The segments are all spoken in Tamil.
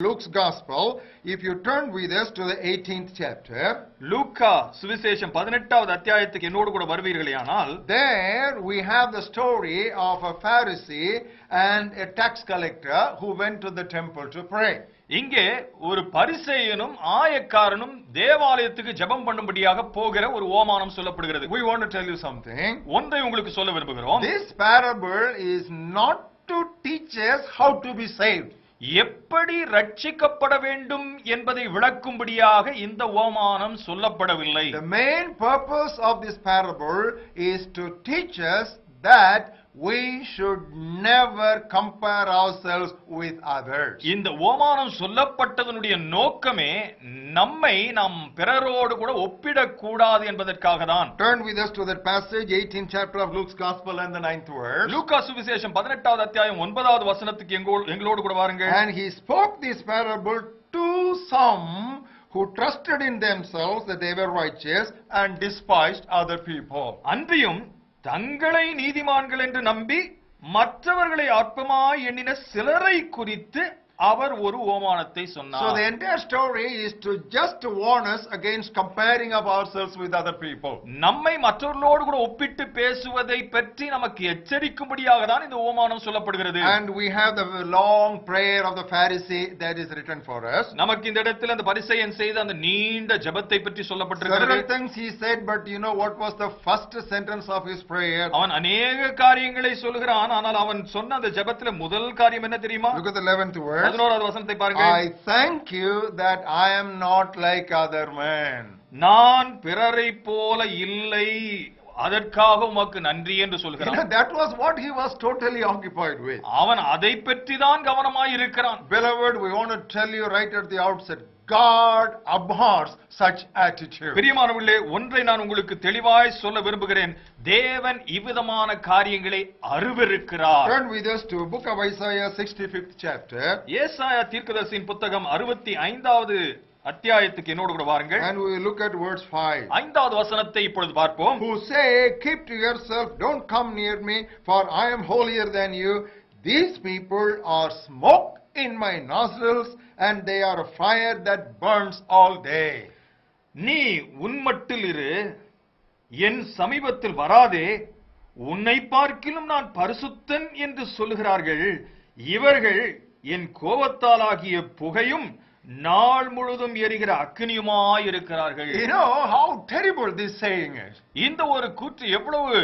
Luke's Gospel, if you turn with us to the 18th chapter, லூக்கா சுவிசேஷம் பதினெட்டாவது அத்தியாயத்துக்கு என்னோடு கூட வருவீர்களேயானால் there we have the story of a Pharisee and a tax collector who went to the temple to pray. இங்கே ஒரு பரிசேயனும் ஆயக்காரனும் தேவாலயத்துக்கு ஜெபம் பண்ணும்படியாக போகிற ஒரு ஓமானம் சொல்லப்படுகிறது We want to tell you something. ஒன்றை உங்களுக்கு சொல்ல விரும்புகிறோம் This parable is not to teach us how to be saved. எப்படி ரட்சிக்கப்பட வேண்டும் என்பதை விளக்கும்படியாக இந்த ஓமானம் சொல்லப்படவில்லை. The main purpose of this parable is to teach us that we should never compare ourselves with others. இந்த ஓமானம் சொல்லப்பட்டதனுடைய நோக்கமே நம்மை நாம் பிறரோடு கூட ஒப்பிடக்கூடாது என்பதற்காக தான் Turn with us to that passage, 18th chapter of Luke's Gospel and the ninth verse. லூக்கா சுவிசேஷம் பதினெட்டாவது அத்தியாயம் ஒன்பதாவது வசனத்துக்கு எங்கோ- எங்களோடு கூட வாருங்கள் And he spoke this parable to some who trusted in themselves that they were righteous and despised other people. அன்றியும் தங்களை நீதிமான்கள் என்று நம்பி மற்றவர்களை அற்பமாய் எண்ணின சிலரை குறித்து அவர் ஒரு ஓமானத்தை So the சொன்னார் entire story is to just warn us against comparing of ourselves with other people. நம்மை மற்றவர்களோடு கூட ஒப்பிட்டு பேசுவதை பற்றி நமக்கு எச்சரிக்கும்படியாக தான் இந்த ஓமானம் சொல்லப்படுகிறது And we have the long prayer of the Pharisee that is written for us. நமக்கு இந்த இடத்தில் அந்த பரிசெயன் செய்த அந்த நீண்ட ஜெபத்தை பற்றி Several சொல்லப்பட்டிருக்கிறது things he said, but you know what was the first sentence of his prayer? அவன் அநேக காரியங்களை சொல்கிறான் ஆனால் அவன் சொன்ன அந்த ஜெபத்துல முதல் காரியம் என்ன தெரியுமா Look at the 11th verse. பதினோராவது வசனத்தை பாருங்க I thank you that I am not like other men. நான் பிறரை போல இல்லை அதற்காக உமக்கு நன்றி என்று சொல்கிறான் that was what he was totally occupied with. அவன் அதை பற்றி தான் கவனமாய் இருக்கிறான் Beloved, we want to tell you right at the outset, God abhors such attitude. பிரியமானவர்களே ஒன்றை நான் உங்களுக்கு தெளிவாய் சொல்ல விரும்புகிறேன் தேவன் இவ்விதமான காரியங்களை அருவருக்கிறார் Turn with us to book of Isaiah 65th chapter. ஏசாயா தீர்க்கதரிசியின் புத்தகம் அறுபத்தி ஐந்தாவது அத்தியாயத்துக்கு என்னோடு கூட வாருங்கள் And we look at verse 5. ஐந்தாவது வசனத்தை இப்பொழுது பார்ப்போம் Who say, Keep to yourself, don't come near me, for I am holier than you. These people are smoke in my nostrils, and they are a fire that burns all day. நீ உன்மட்டில் இரு என் சமீபத்தில் வராதே உன்னை பார்க்கிலும் நான் பரிசுத்தன் என்று சொல்லுகிறார்கள் இவர்கள் என் கோபத்தாலாகிய புகையும் நாள் முழுதும் எரிகிற அக்னியுமாய் இருக்கிறார்கள் You know how terrible this saying is. இந்த ஒரு கூற்று எவ்வளவு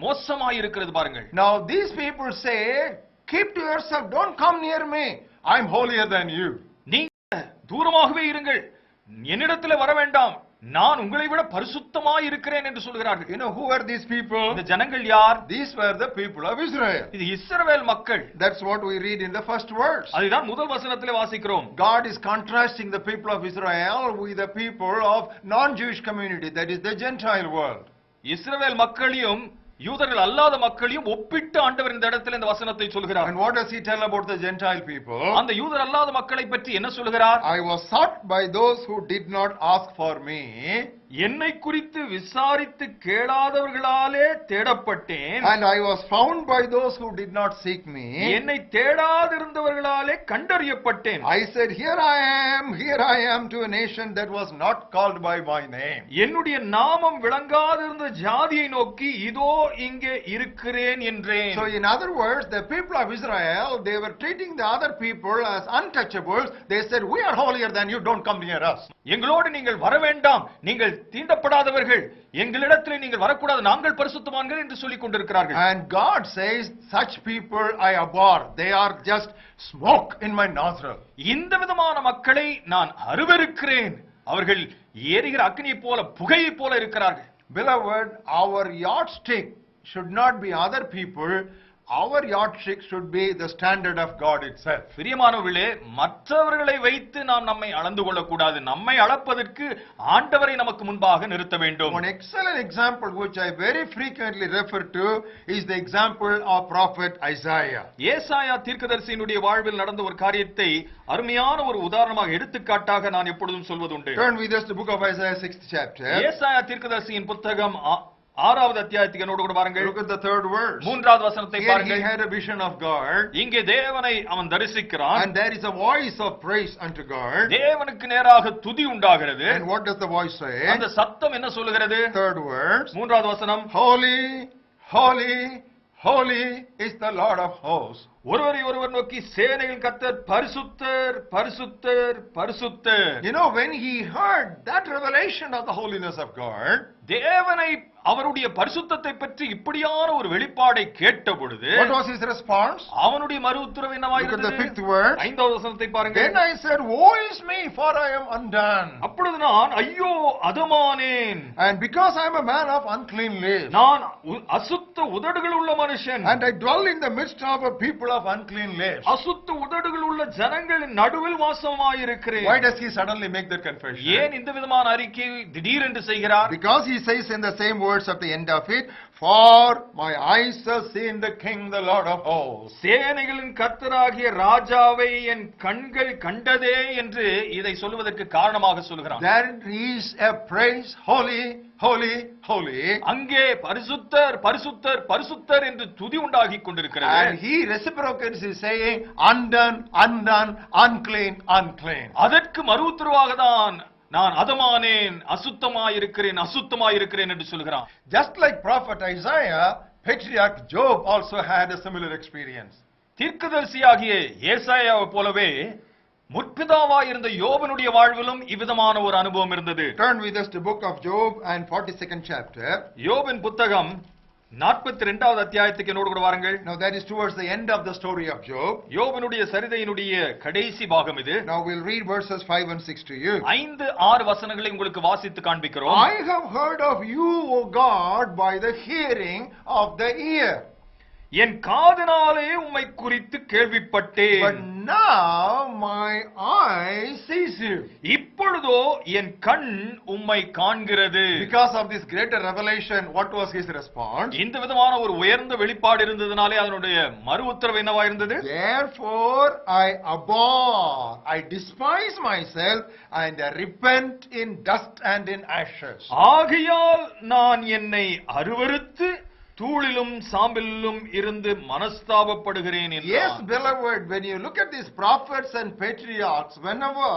மோசமாய் இருக்கிறது பாருங்கள் Now, these people say, Keep to yourself, don't come near me. I'm holier than you. நீங்க தூரமாகவே இருங்கள் என்னிடத்தில் வர வேண்டாம் நான் உங்களை விட பரிசுத்தமாய் இருக்கிறேன் என்று சொல்கிறார்கள் You know, who are these people? இந்த ஜனங்கள் யார் These were the people of Israel. இது இஸ்ரவேல் மக்கள் That's what we read in the first verse. அதுதான் முதல் வசனத்தில் வாசிக்கிறோம் God is contrasting the people of Israel with the people of non-Jewish community, that is the Gentile world. இஸ்ரவேல் மக்களையும் யூதர்கள் அல்லாத மக்களையும் ஒப்பிட்டு ஆண்டவர் இந்த இடத்துல இந்த வசனத்தை சொல்கிறார் And what does he tell about the Gentile people? அந்த யூதர் அல்லாத மக்களை பற்றி என்ன சொல்கிறார் I was sought by those who did not ask for me, என்னை குறித்து விசாரித்து கேளாதவர்களாலே தேடப்பட்டேன் and I was found by those who did not seek me. என்னை தேடாதிருந்தவர்களாலே கண்டறியப்பட்டேன் I said, Here I am, here I am to a nation that was not called by my name. என்னுடைய நாமம் விளங்காதிருந்த ஜாதியை நோக்கி இதோ இங்கே இருக்கிறேன் என்றேன் So, in other words, the people of Israel, they were treating the other people as untouchables. They said, We are holier than you, don't come near us. எங்களோடு நீங்கள் வர வேண்டாம் நீங்கள் தீண்டப்படாதவர்கள் எங்களிடத்தில் நீங்கள் வரக்கூடாது நாங்கள் பரிசுத்தவான்கள் என்று சொல்லிக் கொண்டிருக்கிறார்கள் And God says, Such people I abhor. They are just smoke in my nostril. இந்த விதமான மக்களை நான் அருவருக்கிறேன் அவர்கள் எரிகிற அக்னியைப் போல புகையைப் போல இருக்கிறார்கள் Beloved, our yardstick should not be other people. Our yardstick should be the standard of God itself. பிரியமானவர்களே மற்றவர்களை வைத்து நாம் நம்மை அளந்து கொள்ளக்கூடாது நம்மை அளப்பதற்கு ஆண்டவரை நமக்கு முன்பாக நிறுத்த வேண்டும் One excellent example which I very frequently refer to is the example of prophet Isaiah. ஏசாயா தீர்க்கதரிசியினுடைய வாழ்வில் நடந்த ஒரு காரியத்தை அருமையான ஒரு உதாரணமாக எடுத்துக்காட்டாக நான் எப்பொழுதும் சொல்வதுண்டு Turn with us to the book of Isaiah 6th chapter. ஏசாயா தீர்க்கதரிசியின் புத்தகம் ஆ- ஆறாவது அத்தியாயத்துக்கு என்னோடு கூட பாருங்கள் Look at the third verse. மூன்றாவது வசனத்தை Here he பாருங்கள் had a vision of God, இங்கே தேவனை அவன் தரிசிக்கிறான் and there is a voice of praise unto God. தேவனுக்கு நேராக துதி உண்டாகிறது And what does the voice say? அந்த சத்தம் என்ன சொல்லுகிறது Third verse. மூன்றாவது வசனம் Holy, holy, holy is the Lord of hosts. ஒருவரை ஒருவர் நோக்கி சேனைகள் கத்தர் பரிசுத்தர் பரிசுத்தர் பரிசுத்தர் You know, when he heard that revelation of the holiness of God, தேவனை அவருடைய பரிசுத்தத்தை பற்றி இப்படியான ஒரு வெளிப்பாடை கேட்ட பொழுது what was his response? அவனுடைய மறு உத்தரவு the என்னவாயிருந்தது fifth verse. ஐந்தாவது வசனத்தை பாருங்க Then I said, Woe is me, for I am undone. அப்பொழுது நான் ஐயோ அதமானேன் And because I am a man of unclean lips, நான் உ- அசுத்த உதடுகள் உள்ள மனுஷன் and I dwell in the midst of a people of unclean lips. அசுத்த உதடுகள் உள்ள ஜனங்களின் நடுவில் வாசமாயிருக்கிறேன் Why does he suddenly make that confession? ஏன் இந்த விதமான அறிக்கை திடீரென்று செய்கிறார் Because he says in the same words at the end of it, For my eyes have seen the King, the Lord of hosts. சேனைகளின் கர்த்தராகிய ராஜாவை என் கண்கள் கண்டதே என்று இதை சொல்லுவதற்கு காரணமாக சொல்கிறான் There is a praise, holy, holy, holy. அங்கே பரிசுத்தர் பரிசுத்தர் பரிசுத்தர் என்று துதி உண்டாகி And கொண்டிருக்கிறது he reciprocates his saying, undone, undone, unclean, unclean. அதற்கு மறு உத்தரவாக தான் நான் அதமானேன் அசுத்தமாயிருக்கிறேன் அசுத்தமாயிருக்கிறேன் என்று சொல்கிறான் Just like prophet Isaiah, patriarch Job also had a similar experience. தீர்க்கதரிசியாகிய ஏசாயாவை போலவே முற்பிதாவாய் இருந்த யோபனுடைய வாழ்விலும் இவ்விதமான ஒரு அனுபவம் இருந்தது Turn with us to book of Job and 42nd chapter. யோபின் புத்தகம் நாற்பத்தி ரெண்டாவது அத்தியாயத்துக்கு என்னோடு கூட வாருங்கள் Now that is towards the end of the story of Job. யோபனுடைய சரிதையினுடைய கடைசி பாகம் இது Now we'll read verses 5 and 6 to you. ஐந்து ஆறு வசனங்களை உங்களுக்கு வாசித்து காண்பிக்கிறோம் I have heard of you, O God, by the hearing of the ear. என் காதனாலே உம்மை குறித்து கேள்விப்பட்டேன் now my eye sees you. இப்பொழுதோ என் கண் உம்மை காண்கிறது Because of this greater revelation, what was his response? இந்த விதமான ஒரு உயர்ந்த வெளிப்பாடு இருந்ததுனாலே அதனுடைய மறு உத்தரவு என்னவா இருந்தது Therefore I abhor, I despise myself and repent in dust and in ashes. ஆகையால் நான் என்னை அருவருத்து தூளிலும் சாம்பலிலும் இருந்து மனஸ்தாபப்படுகிறேன் Yes, என்றான். beloved, when you look at these prophets and patriarchs, whenever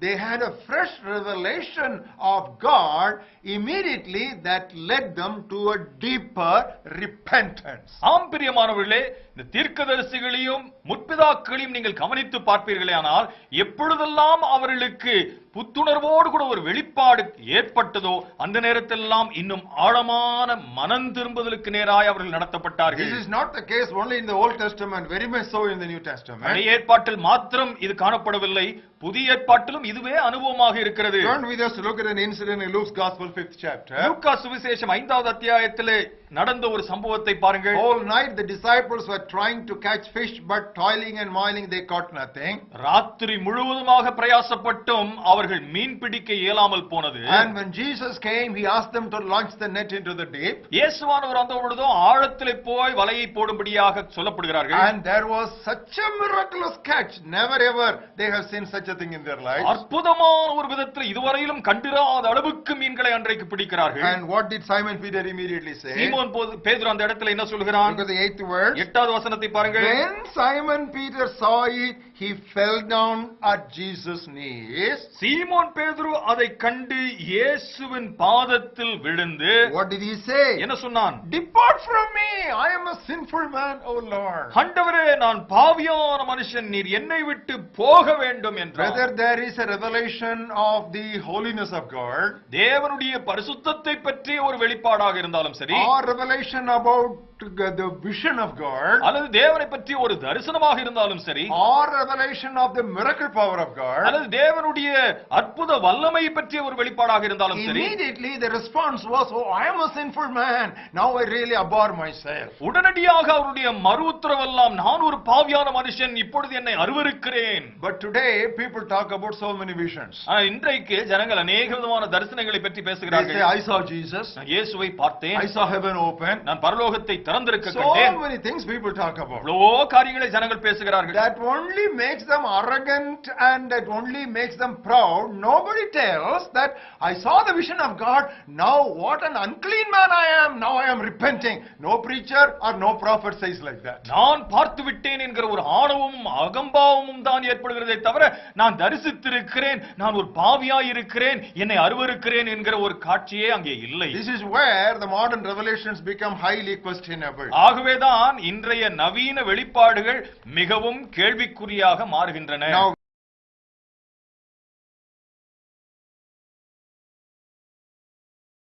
they had a fresh revelation of God, immediately that led them to a deeper repentance. ஆம் பிரியமானவர்களே இந்த தீர்க்கதரிசிகளையும் முற்பிதாக்களையும் நீங்கள் கவனித்து பார்ப்பீர்களே ஆனால் எப்பொழுதெல்லாம் அவர்களுக்கு புத்துணர்வோடு கூட ஒரு வெளிப்பாடு ஏற்பட்டதோ அந்த நேரத்திலெல்லாம் இன்னும் ஆழமான மனம் திரும்புதலுக்கு நேராய் அவர்கள் நடத்தப்பட்டார்கள் This is not the case only in the Old Testament, very much so in the New Testament. பழைய ஏற்பாட்டில் மாத்திரம் இது காணப்படவில்லை புதிய ஏற்பாட்டிலும் இதுவே அனுபவமாக இருக்கிறது Turn with us to look at an incident in Luke's Gospel, fifth chapter. லூக்கா சுவிசேஷம் ஐந்தாவது அத்தியாயத்திலே நடந்த ஒரு சம்பவத்தை பாருங்கள் All night the disciples were trying to catch fish, but toiling and moiling, they caught nothing. ராத்திரி முழுவதுமாக பிரயாசப்பட்டும் அவர்கள் மீன் பிடிக்க இயலாமல் போனது And when Jesus came, he asked them to launch the net into the deep. இயேசுவானவர் வந்த பொழுதும் ஆழத்திலே போய் வலையை போடும்படியாக சொல்லப்படுகிறார்கள் And there was such a miraculous catch. Never ever they have seen such a thing in their lives. அற்புதமான ஒரு விதத்தில் இதுவரையிலும் கண்டிராத அளவுக்கு மீன்களை அன்றைக்கு பிடிக்கிறார்கள் And what did Simon Peter immediately say? சீமோன் போது பேதுரு அந்த இடத்துல என்ன சொல்கிறான் Look at the eighth verse. எட்டாவது வசனத்தை பாருங்கள் When Simon Peter saw it, he fell down at Jesus' knees. சீமோன் பேதுரு அதை கண்டு இயேசுவின் பாதத்தில் விழுந்து What did he say? என்ன சொன்னான் Depart from me, I am a sinful man, O Lord. ஆண்டவரே நான் பாவியான மனுஷன் நீர் என்னை விட்டு போக வேண்டும் என்றார் Whether there is a revelation of the holiness of God, தேவனுடைய பரிசுத்தத்தை பற்றிய ஒரு வெளிப்பாடாக இருந்தாலும் சரி or revelation about the vision of God, அல்லது தேவனை பற்றிய ஒரு தரிசனமாக இருந்தாலும் சரி or revelation of the miracle power of God, அல்லது தேவனுடைய அற்புத வல்லமை பற்றிய ஒரு வெளிப்பாடாக இருந்தாலும் சரி immediately the response was, Oh, I am a sinful man. Now I really abhor myself. உடனடியாக அவருடைய மறு உத்தரவெல்லாம் நான் ஒரு பாவியான மனுஷன் இப்பொழுது என்னை அருவருக்கிறேன் But today, people talk about so many visions. இன்றைக்கு ஜனங்கள் அநேக விதமான தரிசனங்களை பற்றி They say, பேசுகிறார்கள் I saw Jesus, நான் இயேசுவை பார்த்தேன் I saw heaven open. நான் பரலோகத்தை திறந்திருக்க So கண்டேன் many things people talk about. எவ்வளவோ காரியங்களை ஜனங்கள் பேசுகிறார்கள் That only makes them arrogant and it only makes them proud. Nobody tells that I saw the vision of God. Now what an unclean man I am. Now I am repenting. No preacher or no prophet says like that. நான் பார்த்து விட்டேன் என்கிற ஒரு ஆணவமும் அகம்பாவமும் தான் ஏற்படுகிறதே தவிர நான் தரிசித்திருக்கிறேன் நான் ஒரு பாவியாய் இருக்கிறேன் என்னை அருவருக்கிறேன் என்கிற ஒரு காட்சியே அங்கே இல்லை This is where the modern revelations become highly questionable. ஆகவேதான் இன்றைய நவீன வெளிப்பாடுகள் மிகவும் கேள்விக்குறியாக மாறுகின்றன.